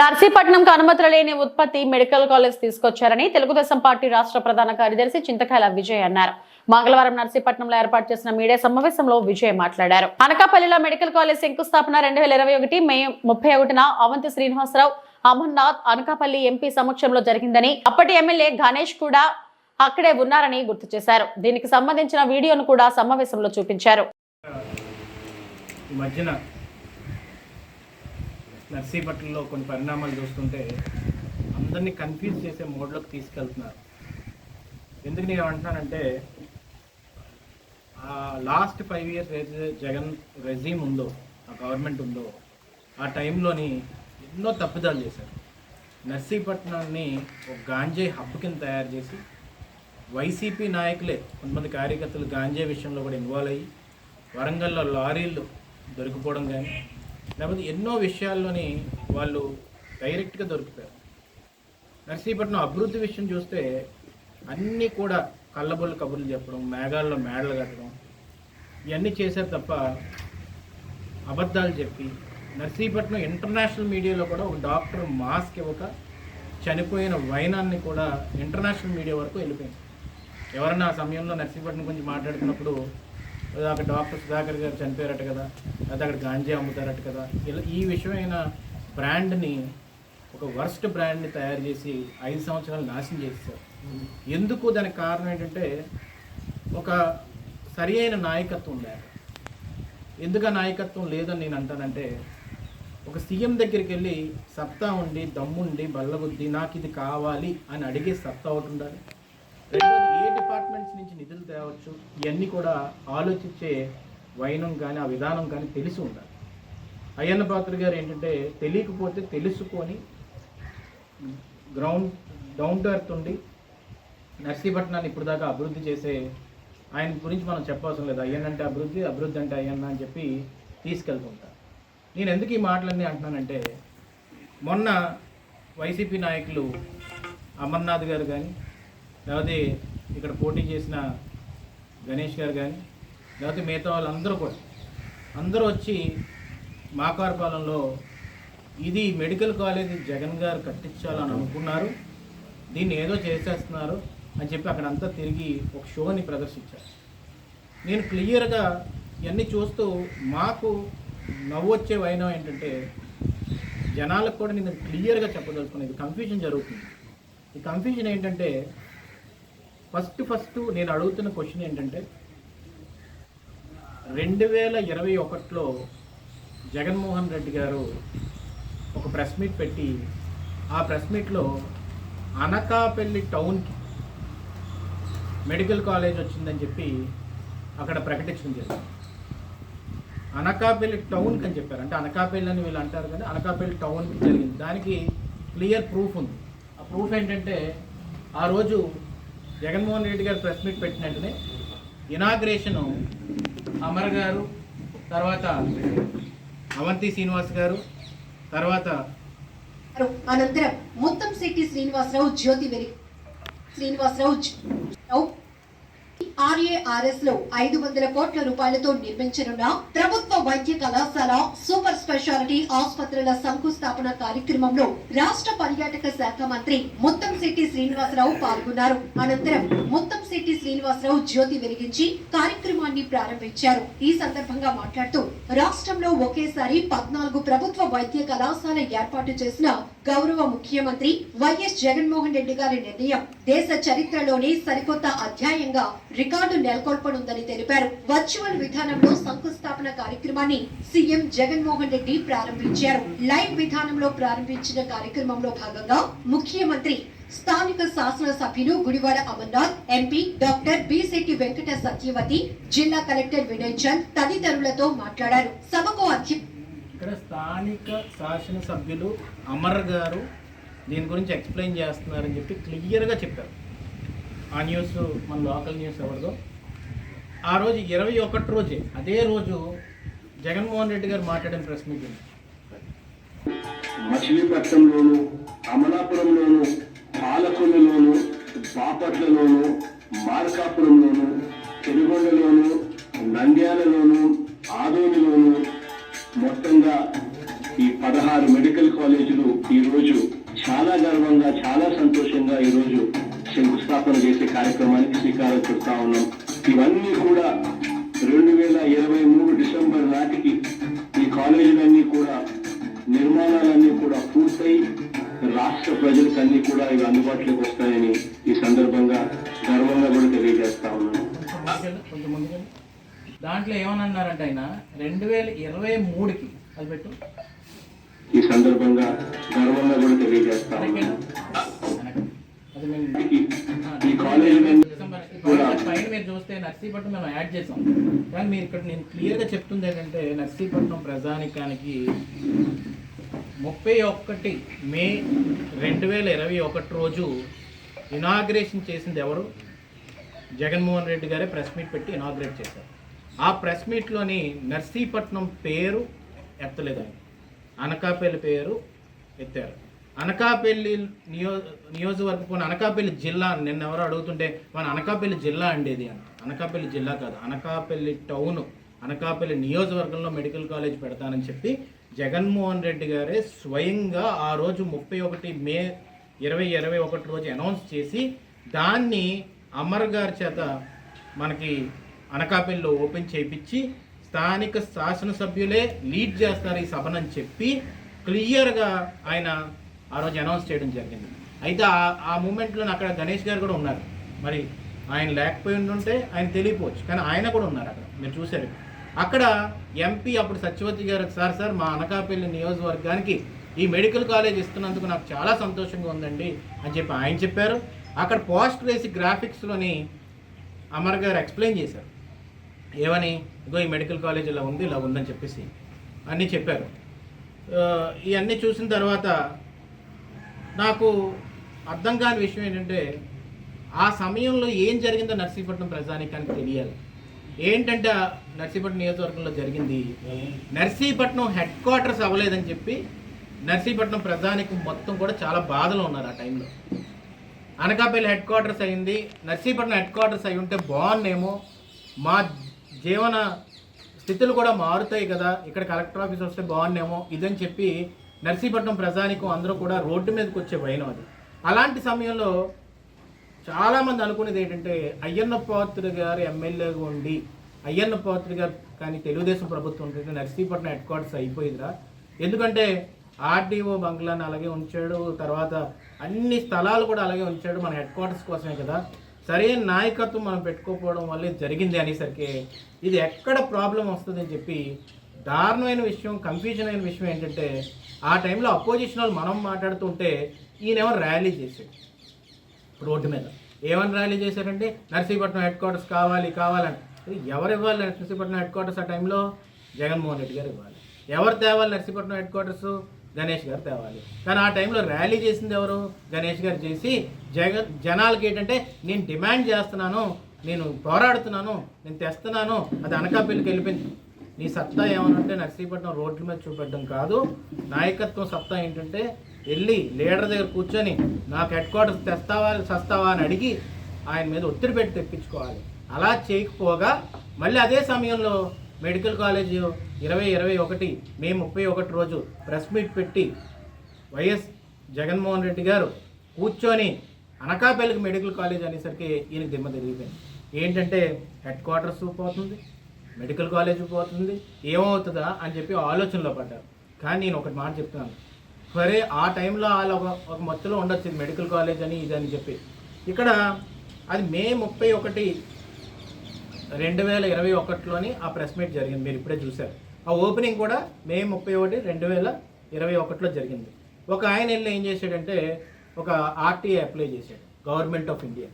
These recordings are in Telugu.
నర్సీపట్నంకు అనుమతులు లేని ఉత్పత్తి మెడికల్ కాలేజ్ తీసుకొచ్చారని తెలుగుదేశం పార్టీ రాష్ట్ర ప్రధాన కార్యదర్శి చింతకాయల విజయ్ అన్నారు. మంగళవారం నర్సీపట్నంలో ఏర్పాటు చేసిన మీడియా సమావేశంలో విజయ్ మాట్లాడారు. అనకాపల్లిలో మెడికల్ కాలేజ్ శంకుస్థాపన రెండు వేల ఇరవై ఒకటి మే ముప్పై ఒకటిన అవంతి శ్రీనివాసరావు అమర్నాథ్ అనకాపల్లి ఎంపీ సమక్షంలో జరిగిందని అప్పటి ఎమ్మెల్యే గణేష్ కూడా అక్కడే ఉన్నారని గుర్తు చేశారు. దీనికి సంబంధించిన వీడియోను కూడా సమావేశంలో చూపించారు. మధ్యన నర్సీపట్నంలో కొన్ని పరిణామాలు చూస్తుంటే అందరినీ కన్ఫ్యూజ్ చేసే మోడ్లోకి తీసుకెళ్తున్నారు. ఎందుకు నేను అంటున్నానంటే లాస్ట్ ఫైవ్ ఇయర్స్ ఏదైతే జగన్ రెజీమ్ ఉందో ఆ గవర్నమెంట్ ఉందో ఆ టైంలోని ఎన్నో తప్పిదాలు చేశారు. నర్సీపట్నాన్ని ఒక గాంజే హబ్ కింద తయారు చేసి వైసీపీ నాయకులే కొంతమంది కార్యకర్తలు గాంజే విషయంలో కూడా ఇన్వాల్వ్ అయ్యి వరంగల్లో లారీలు దొరికిపోవడం కానీ లేకపోతే ఎన్నో విషయాల్లోని వాళ్ళు డైరెక్ట్గా దొరుకుతారు నర్సీపట్నం అభివృద్ధి విషయం చూస్తే అన్నీ కూడా కళ్ళబొల్లు కబుర్లు చెప్పడం మేఘాల్లో మేడలు కట్టడం ఇవన్నీ చేశారు తప్ప అబద్ధాలు చెప్పి నర్సీపట్నం ఇంటర్నేషనల్ మీడియాలో కూడా ఒక డాక్టర్ మాస్క్ ఇవ్వక చనిపోయిన వైనాన్ని కూడా ఇంటర్నేషనల్ మీడియా వరకు వెళ్ళిపోయింది. ఎవరన్నా ఆ సమయంలో నర్సీపట్నం గురించి మాట్లాడుతున్నప్పుడు అక్కడ డాక్టర్ సుధాకర్ గారు చనిపోయారట కదా లేదా అక్కడ గాంజీ అమ్ముతారట కదా. ఇలా ఈ విషయమైన బ్రాండ్ని ఒక వర్స్ట్ బ్రాండ్ని తయారు చేసి ఐదు సంవత్సరాలు నాశనం చేశారు ఎందుకు దానికి కారణం ఏంటంటే ఒక సరి అయిన నాయకత్వం లేక ఎందుకు ఆ నాయకత్వం లేదని నేను అంటానంటే ఒక సీఎం దగ్గరికి వెళ్ళి సత్తా ఉండి దమ్ముండి బల్లబుద్ధి నాకు ఇది కావాలి అని అడిగే సత్తా ఒకటి ఉండాలి. రెండోది డిపార్ట్మెంట్స్ నుంచి నిధులు తేవచ్చు? ఇవన్నీ కూడా ఆలోచించే వైనం కానీ ఆ విధానం కానీ తెలిసి ఉండాలి. అయ్యన్న పాత్ర గారు ఏంటంటే తెలియకపోతే తెలుసుకొని గ్రౌండ్ డౌన్ టు ఎర్త్ ఉండి నర్సీపట్నాన్ని ఇప్పుడు దాకా అభివృద్ధి చేసే ఆయన గురించి మనం చెప్పవసరం లేదు. అయ్యన్న అంటే అభివృద్ధి అభివృద్ధి అంటే అయ్యన్న అని చెప్పి తీసుకెళ్తుంటా నేను ఎందుకు ఈ మాటలన్నీ అంటున్నానంటే మొన్న వైసీపీ నాయకులు అమర్నాథ్ గారు కానీ లేకపోతే ఇక్కడ పోటీ చేసిన గణేష్ గారు కానీ లేకపోతే మిగతా వాళ్ళందరూ కూడా. అందరూ వచ్చి మాకారపాలెంలో ఇది మెడికల్ కాలేజీ జగన్ గారు కట్టించాలని అనుకున్నారు. దీన్ని ఏదో చేసేస్తున్నారు అని చెప్పి అక్కడంతా తిరిగి ఒక షోని ప్రదర్శించారు. నేను క్లియర్గా ఇవన్నీ చూస్తూ మాకు నవ్వొచ్చే వైనం ఏంటంటే జనాలకు కూడా నేను క్లియర్గా చెప్పదలుచుకున్నాను ఇది కన్ఫ్యూజన్ జరుగుతుంది. ఈ కన్ఫ్యూజన్ ఏంటంటే ఫస్ట్ ఫస్ట్ నేను అడుగుతున్న క్వశ్చన్ ఏంటంటే రెండు వేల ఇరవై ఒకటిలో జగన్మోహన్ రెడ్డి గారు ఒక ప్రెస్ మీట్ పెట్టి ఆ ప్రెస్ మీట్లో అనకాపల్లి టౌన్కి మెడికల్ కాలేజ్ వచ్చిందని చెప్పి అక్కడ ప్రకటించడం జరిగింది. అనకాపల్లి టౌన్కి అని చెప్పారు. అంటే అనకాపల్లి అని వీళ్ళు అంటారు కానీ అనకాపల్లి టౌన్కి జరిగింది. దానికి క్లియర్ ప్రూఫ్ ఉంది. ఆ ప్రూఫ్ ఏంటంటే ఆ రోజు జగన్మోహన్ రెడ్డి గారు ప్రెస్ మీట్ పెట్టిన వెంటనే అమర్ గారు తర్వాత అవంతి శ్రీనివాస్ గారు తర్వాత అనంతరం మొత్తం శెట్టి శ్రీనివాసరావు జ్యోతి వెలి శ్రీనివాసరావు జ్యో- ఆర్ఏఆర్ఎస్లో ఐదు వందల కోట్ల రూపాయలతో నిర్మించనున్న ప్రభుత్వ వైద్య కళాశాల సూపర్ స్పెషాలిటీ ఆసుపత్రుల శంకుస్థాపన కార్యక్రమంలో రాష్ట్ర పర్యాటక శాఖ మంత్రి ముత్తంశెట్టి శ్రీనివాసరావు పాల్గొన్నారు. అనంతరం ముత్తంశెట్టి శ్రీనివాసరావు జ్యోతి వెలిగించి కార్యక్రమాన్ని ప్రారంభించారు. ఈ సందర్భంగా మాట్లాడుతూ రాష్ట్రంలో ఒకేసారి పద్నాలుగు ప్రభుత్వ వైద్య కళాశాల ఏర్పాటు చేసిన గౌరవ ముఖ్యమంత్రి వైఎస్ జగన్మోహన్ రెడ్డి గారి నిర్ణయం దేశ చరిత్రలోనే సరికొత్త అధ్యాయంగా రికార్డు నెలకొల్పనుందని తెలిపారు. వర్చువల్ విధానంలో శంకుస్థాపన కార్యక్రమాన్ని సీఎం జగన్మోహన్ రెడ్డి ప్రారంభించారు. లైవ్ విధానంలో ప్రారంభించిన కార్యక్రమంలో భాగంగా ముఖ్యమంత్రి స్థానిక శాసనసభ్యులు Gudivada Amarnath MP doctor B Setti Venkata Satyavathi జిల్లా కలెక్టర్ వినయ్ చంద్ తదితరులతో మాట్లాడారు. సభకు ఇక్కడ స్థానిక శాసనసభ్యులు అమర్ గారు దీని గురించి ఎక్స్ప్లెయిన్ చేస్తున్నారని చెప్పి క్లియర్గా చెప్పారు. ఆ న్యూస్ మన లోకల్ న్యూస్ ఎవరిదో. ఆ రోజు ఇరవై ఒకటి రోజే అదే రోజు జగన్మోహన్ రెడ్డి గారు మాట్లాడిన ప్రెస్ మీట్ ఉంది. మచిలీపట్నంలోను అమలాపురంలోను పాలకొల్లులోను బాపట్లలోను మార్కాపురంలోను పెనుగొండలోను నంద్యాలలోను ఆదోనిలోను మొత్తంగా ఈ పదహారు మెడికల్ కాలేజీలు ఈరోజు చాలా గర్వంగా చాలా సంతోషంగా ఈరోజు శంకుస్థాపన చేసే కార్యక్రమానికి శ్రీకారం చుడతా ఉన్నాం. ఇవన్నీ కూడా దాంట్లో ఏమని అన్నారంటే ఆయన రెండు వేల ఇరవై మూడుకి అది పెట్టు ఈ సందర్భంగా గర్వంగా కూడా తెలియజేస్తా వెనక్కి ఉన్నాను వెళ్ళు. వెనక్కి. అది మేము ఈ కాలేజీలన్నీ డిసెంబర్ ఈ పైన- పైన మీరు చూస్తే నర్సీపట్నం మేము యాడ్ చేసాం కానీ మీరు ఇక్కడ నేను క్లియర్గా చెప్తుంది ఏంటంటే నర్సీపట్నం ప్రజానికానికి ముప్పై ఒకటి మే రెండు వేల ఇరవై ఒకటి రోజు ఇనాగ్రేషన్ చేసింది ఎవరు జగన్మోహన్ రెడ్డి గారే ప్రెస్ మీట్ పెట్టి ఇనాగ్రేట్ చేశారు ఆ ప్రెస్ మీట్లోని నర్సీపట్నం పేరు ఎత్తలేదు ఆయన. అనకాపల్లి పేరు ఎత్తారు. అనకాపల్లి నియో నియోజకవర్గం అనకాపల్లి జిల్లా నిన్న ఎవరో అడుగుతుంటే మన అనకాపల్లి జిల్లా అండేది అని అనకాపల్లి జిల్లా కాదు అనకాపల్లి టౌన్ అనకాపల్లి నియోజకవర్గంలో మెడికల్ కాలేజ్ పెడతానని చెప్పి జగన్మోహన్ రెడ్డి గారే స్వయంగా ఆ రోజు ముప్పై ఒకటి మే ఇరవై ఇరవై ఒకటి రోజు అనౌన్స్ చేసి దాన్ని అమర్ గారి చేత మనకి అనకాపల్లిలో ఓపెన్ చేయించి స్థానిక శాసనసభ్యులే లీడ్ చేస్తారు ఈ సభనని చెప్పి క్లియర్గా ఆయన ఆ రోజు అనౌన్స్ చేయడం జరిగింది. అయితే ఆ ఆ మూమెంట్లో అక్కడ గణేష్ గారు కూడా ఉన్నారు. మరి ఆయన లేకపోయి ఉంటే ఆయన తెలియపోవచ్చు కానీ ఆయన కూడా ఉన్నారు అక్కడ. మీరు చూశారు. అక్కడ ఎంపీ అప్పుడు సత్యవతి గారు సార్ సార్ మా అనకాపల్లి నియోజకవర్గానికి ఈ మెడికల్ కాలేజ్ ఇస్తున్నందుకు నాకు చాలా సంతోషంగా ఉందండి అని చెప్పి ఆయన చెప్పారు. అక్కడ పోస్ట్ వేసి గ్రాఫిక్స్లోని అమర్ గారు ఎక్స్ప్లెయిన్ చేశారు. ఏమని? ఇగో ఈ మెడికల్ కాలేజ్ ఇలా ఉంది ఇలా ఉందని చెప్పేసి అన్నీ చెప్పారు. ఇవన్నీ చూసిన తర్వాత నాకు అర్థం కాని విషయం ఏంటంటే ఆ సమయంలో ఏం జరిగిందో నర్సీపట్నం ప్రజానికానికి తెలియాలి. ఏంటంటే నర్సీపట్నం నియోజకవర్గంలో జరిగింది? నర్సీపట్నం హెడ్ క్వార్టర్స్ అవ్వలేదని చెప్పి నర్సీపట్నం ప్రజానికి మొత్తం కూడా చాలా బాధలో ఉన్నారు ఆ టైంలో. అనకాపల్లి హెడ్ క్వార్టర్స్ అయింది. నర్సీపట్నం హెడ్ క్వార్టర్స్ అయి ఉంటే బాగున్నేమో. మా జీవన స్థితులు కూడా మారుతాయి కదా. ఇక్కడ కలెక్టర్ ఆఫీస్ వస్తే బాగున్నేమో ఇదని చెప్పి నర్సీపట్నం ప్రజానికం అందరూ కూడా రోడ్డు మీదకి వచ్చే భయం అది. అలాంటి సమయంలో చాలామంది అనుకునేది ఏంటంటే అయ్యన్న పాత్రి గారు ఎమ్మెల్యేగా ఉండి అయ్యన్న పాత్రి గారు కానీ తెలుగుదేశం ప్రభుత్వం ఉంటుంది నర్సీపట్నం హెడ్ క్వార్టర్స్ అయిపోయిందిరా. ఎందుకంటే ఆర్డీఓ బంగ్లాని అలాగే ఉంచాడు తర్వాత అన్ని స్థలాలు కూడా అలాగే ఉంచాడు మన హెడ్ క్వార్టర్స్ కోసమే కదా. సరైన నాయకత్వం మనం పెట్టుకోకపోవడం వల్ల జరిగింది అనేసరికి ఇది ఎక్కడ ప్రాబ్లం వస్తుందని చెప్పి దారుణమైన విషయం కన్ఫ్యూజన్ అయిన విషయం ఏంటంటే ఆ టైంలో అపోజిషన్ వాళ్ళు మనం మాట్లాడుతుంటే ఈయనేమో ర్యాలీ చేశాడు. రోడ్డు మీద. ఏమని ర్యాలీ చేశారంటే నర్సీపట్నం హెడ్ క్వార్టర్స్ కావాలి కావాలని ఎవరు ఇవ్వాలి నర్సీపట్నం హెడ్ క్వార్టర్స్ ఆ టైంలో? జగన్మోహన్ రెడ్డి గారు ఇవ్వాలి. ఎవరు తేవాలి నర్సీపట్నం హెడ్ క్వార్టర్స్ గణేష్ గారు తేవాలి. కానీ ఆ టైంలో ర్యాలీ చేసింది ఎవరు? గణేష్ గారు చేసి జగన్ జనాలకి ఏంటంటే నేను డిమాండ్ చేస్తున్నాను నేను పోరాడుతున్నాను నేను తెస్తున్నాను అది అనకాపల్లికి వెళ్ళిపోయింది. నీ సత్తా ఏమనంటే నర్సీపట్నం రోడ్ల మీద చూపెట్టడం కాదు. నాయకత్వం సత్తా ఏంటంటే వెళ్ళి లీడర్ దగ్గర కూర్చొని నాకు హెడ్ క్వార్టర్స్ తెస్తావా సస్తావా అని అడిగి ఆయన మీద ఒత్తిడి పెట్టి తెప్పించుకోవాలి. అలా చేయకపోగా మళ్ళీ అదే సమయంలో మెడికల్ కాలేజ్ ఇరవై ఇరవై ఒకటి మే ముప్పై ఒకటి రోజు ప్రెస్ మీట్ పెట్టి వైఎస్ జగన్మోహన్ రెడ్డి గారు కూర్చొని అనకాపల్లికి మెడికల్ కాలేజ్ అనేసరికి ఈయనకి దిమ్మ తిరిగిపోయింది. ఏంటంటే హెడ్ క్వార్టర్స్ పోతుంది మెడికల్ కాలేజ్ పోతుంది ఏమవుతుందా అని చెప్పి ఆలోచనలో పడ్డారు. కానీ నేను ఒకటి మాట చెప్తున్నాను. సరే ఆ టైంలో వాళ్ళు ఒక ఒక మత్తులో ఉండొచ్చు మెడికల్ కాలేజ్ అని ఇది అని చెప్పి. ఇక్కడ అది మే ముప్పై ఒకటి రెండు వేల ఇరవై ఒకటిలోని ఆ ప్రెస్ మీట్ జరిగింది. మీరు ఇప్పుడే చూశారు. ఆ ఓపెనింగ్ కూడా మే ముప్పై ఒకటి రెండు వేల ఇరవై ఒకటిలో జరిగింది. ఒక ఆయన వెళ్ళి ఏం చేశాడంటే ఒక ఆర్టీఏ అప్లై చేశాడు గవర్నమెంట్ ఆఫ్ ఇండియా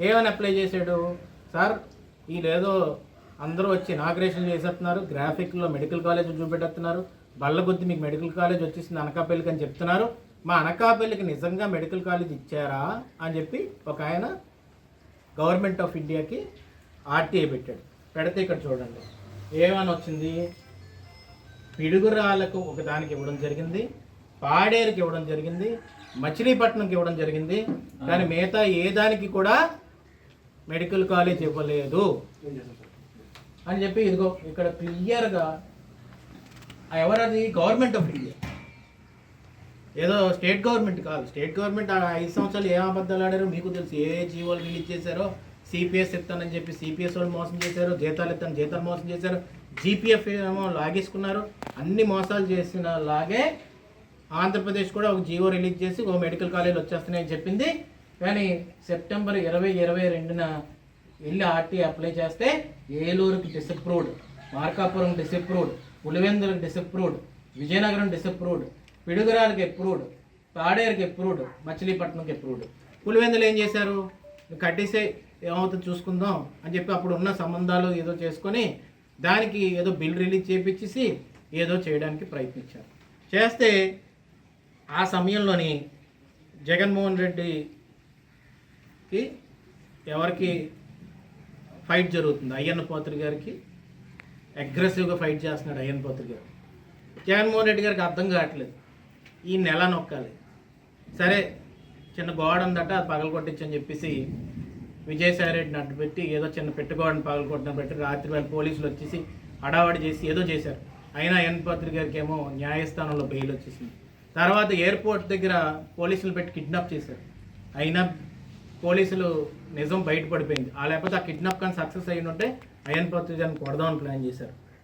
ఏమని అప్లై చేశాడు? సార్ వీళ్ళేదో అందరూ వచ్చి ఇనాగ్రేషన్ చేసేస్తున్నారు గ్రాఫిక్లో మెడికల్ కాలేజ్ చూపెట్టేస్తున్నారు బల్లబుద్ధి మీకు మెడికల్ కాలేజ్ వచ్చేసింది అనకాపల్లికి అని చెప్తున్నారు. మా అనకాపల్లికి నిజంగా మెడికల్ కాలేజ్ ఇచ్చారా? అని చెప్పి ఒక ఆయన గవర్నమెంట్ ఆఫ్ ఇండియాకి ఆర్టీఐ పెట్టాడు. పెడితే ఇక్కడ చూడండి. ఏమని వచ్చింది పిడుగురాలకు ఒక దానికి ఇవ్వడం జరిగింది. పాడేరుకి ఇవ్వడం జరిగింది. మచిలీపట్నంకి ఇవ్వడం జరిగింది. కానీ మిగతా ఏ దానికి కూడా మెడికల్ కాలేజ్ ఇవ్వలేదు. అని చెప్పి ఇదిగో ఇక్కడ క్లియర్గా ఎవరది? Government of India. ఏదో స్టేట్ గవర్నమెంట్ కాదు. స్టేట్ గవర్నమెంట్ ఆ ఐదు సంవత్సరాలు ఏం అబద్ధాలు ఆడారో మీకు తెలుసు. ఏ జీవోలు రిలీజ్ చేశారో సిపిఎస్ ఇస్తానని చెప్పి సిపిఎస్ వాళ్ళు మోసం చేశారు జీతాలు ఇస్తాను జీతాలు మోసం చేశారు. జీపీఎఫ్ ఏమో లాగేసుకున్నారు. అన్ని మోసాలు చేసిన లాగే ఆంధ్రప్రదేశ్ కూడా ఒక జీవో రిలీజ్ చేసి ఒక మెడికల్ కాలేజ్ వచ్చేస్తున్నాయని చెప్పింది. కానీ సెప్టెంబర్ ఇరవై ఇరవై రెండున వెళ్ళి ఆర్టీ అప్లై చేస్తే ఏలూరుకి డిసప్రూవ్డ్ మార్కాపురం డిసప్రూవ్డ్ పులివెందులకు డిసప్రూవ్డ్ విజయనగరం డిసప్రూవ్డ్ పిడుగురాలకు ఎప్రూవ్డ్ తాడేరుకి ఎప్రూవ్డ్ మచిలీపట్నంకి ఎప్రూవ్డ్ పులివెందులు ఏం చేశారు? కట్టేసే ఏమవుతుందో చూసుకుందాం అని చెప్పి అప్పుడు ఉన్న సంబంధాలు ఏదో చేసుకొని దానికి ఏదో బిల్ రిలీజ్ చేపించేసి ఏదో చేయడానికి ప్రయత్నించారు. చేస్తే ఆ సమయంలోని జగన్మోహన్ రెడ్డికి ఎవరికి ఫైట్ జరుగుతుంది? అయ్యన్న పోత్రి గారికి? అగ్రెసివ్గా ఫైట్ చేస్తున్నాడు అయ్యన్న పోత్రి గారు. జగన్మోహన్ రెడ్డి గారికి అర్థం కావట్లేదు. ఈ నెల నొక్కాలి. సరే చిన్న గోడ ఉందట అది పగల కొట్టించని చెప్పేసి విజయసాయి రెడ్డిని అడ్డు పెట్టి ఏదో చిన్న పెట్టుకోవడం పగల పెట్టి రాత్రి వేళ పోలీసులు వచ్చేసి అడావాడి చేసి ఏదో చేశారు. అయినా ఎన్ పత్రి గారికి ఏమో న్యాయస్థానంలో బెయిల్ వచ్చేసింది. తర్వాత ఎయిర్పోర్ట్ దగ్గర పోలీసులు పెట్టి కిడ్నాప్ చేశారు. అయినా పోలీసులు నిజం బయటపడిపోయింది. ఆ లేకపోతే ఆ కిడ్నాప్ కానీ సక్సెస్ అయ్యి ఉంటే అయ్యన్ పత్రి గారిని కొడదామని ప్లాన్ చేశారు.